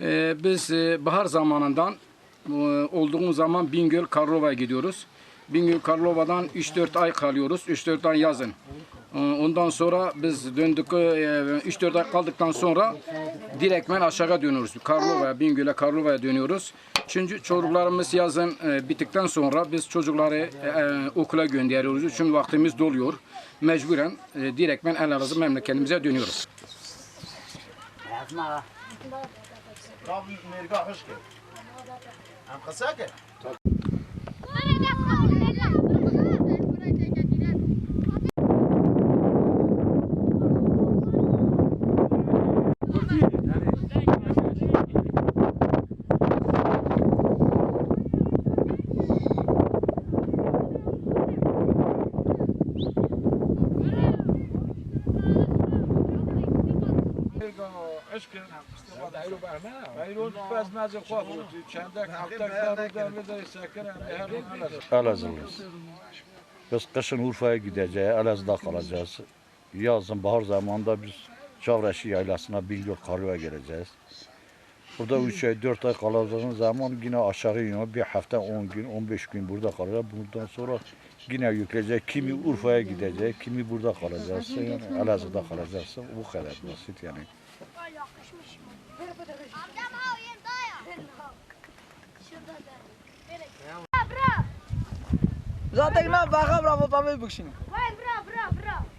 Dayı? Ee, biz e, bahar zamanından e, olduğumuz zaman Bingöl Karlova'ya gidiyoruz. Bingöl Karlova'dan 3-4 ay kalıyoruz. 3-4 ay yazın. Ee, Ondan sonra biz döndük, e, 3-4 ay kaldıktan sonra direktmen aşağı dönüyoruz. Karlova'ya, Bingöl'e, Karlova'ya dönüyoruz. Çünkü çocuklarımız yazın e, bittikten sonra biz çocukları e, e, okula gönderiyoruz. Çünkü vaktimiz doluyor. Mecburen e, direktmen Elazığ memleketimize dönüyoruz. Yazma. Abi merga hoş geldin. Hem kısake. Elazığlıyız. Biz kışın Urfa'ya gideceğiz, Elazığ'da kalacağız. Yazın, bahar zamanında biz Çavreşi Yaylası'na Bingöl Karlı'ya geleceğiz. Burada 3 ay, 4 ay kalacağımız zaman yine aşağı iniyor. Bir hafta 10 gün, 15 gün burada kalacağız. Bundan sonra yine yükleyecek. Kimi Urfa'ya gidecek, kimi burada kalacağız. Yani Elazığ'da kalacağız. Bu kadar basit yani. Zaten ben bakam Ramazan'ı bükşün. Vay bra bra bra.